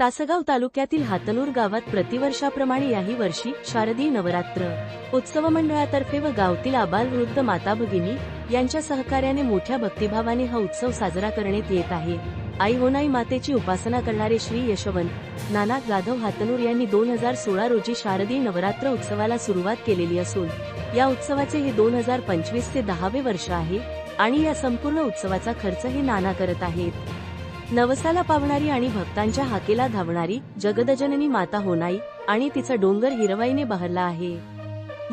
तासगाव तालुक्यातील हातनूर गावात प्रतिवर्षाप्रमाणे याही वर्षी शारदीय नवरात्र उत्सव मंडळातर्फे व गावातील आबाल वृद्ध माता भगिनी यांच्या सहकार्याने मोठ्या भक्तिभावाने हा उत्सव साजरा करण्यात येत आहे. आई होनाई मातेची उपासना करणारे श्री यशवंत नाना जाधव हातनूर यांनी दोन हजार सोळा रोजी शारदीय नवरात्र उत्सवाला सुरुवात केलेली असून या उत्सवाचे हे दोन हजार पंचवीस ते दहावे वर्ष आहे आणि या संपूर्ण उत्सवाचा खर्च हे नाना करत आहेत. नवसाला पावणारी आणि भक्तांच्या हाकेला धावणारी जगदजननी माता होनाई आणि तिचा डोंगर हिरवाईने बहरला आहे.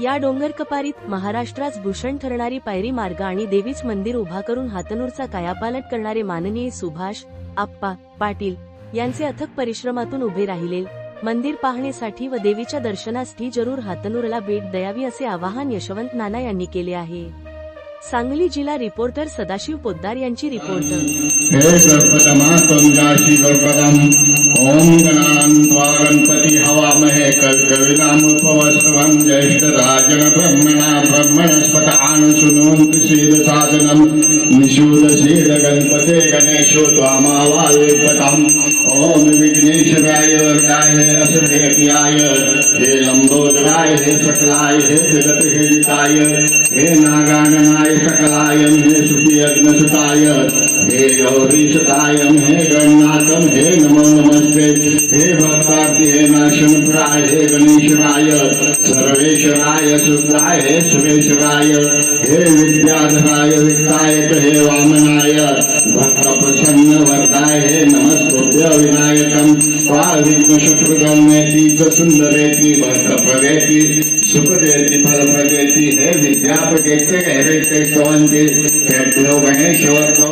या डोंगर कपारीत महाराष्ट्रात भूषण ठरणारी पायरी मार्ग आणि देवीच मंदिर उभा करून हातनूरचा कायापालट करणारे माननीय सुभाष आप्पा पाटील यांचे अथक परिश्रमातून उभे राहिले. मंदिर पाहण्यासाठी व देवीच्या दर्शनासाठी जरूर हातनूरला भेट द्यावी असे आवाहन यशवंत नाना यांनी केले आहे. सांगली जिल्हा रिपोर्टर सदाशिव पोद्दार यांची रिपोर्ट. हे गौरीसुतायं हे गणनाथम हे नमो नमस्ते हे भक्तार्थी हे नाशनप्राय हे गणेशराय सर्वेश्वराय शुद्धाय हे सुरेश्वराय हे विद्याधराय वित्तायक हे वामनाय भक्त प्रसन्न वरदाय हे नमस्तुभ्य विनायकम विघ्नशत्रुगम नेती सुंदरेती भक्त सुंदरेति सुखदेती सुखदेति फलप्रदेति हे विद्यापदेति हे वेत्ते स्तवन्ति हे गणेश्वर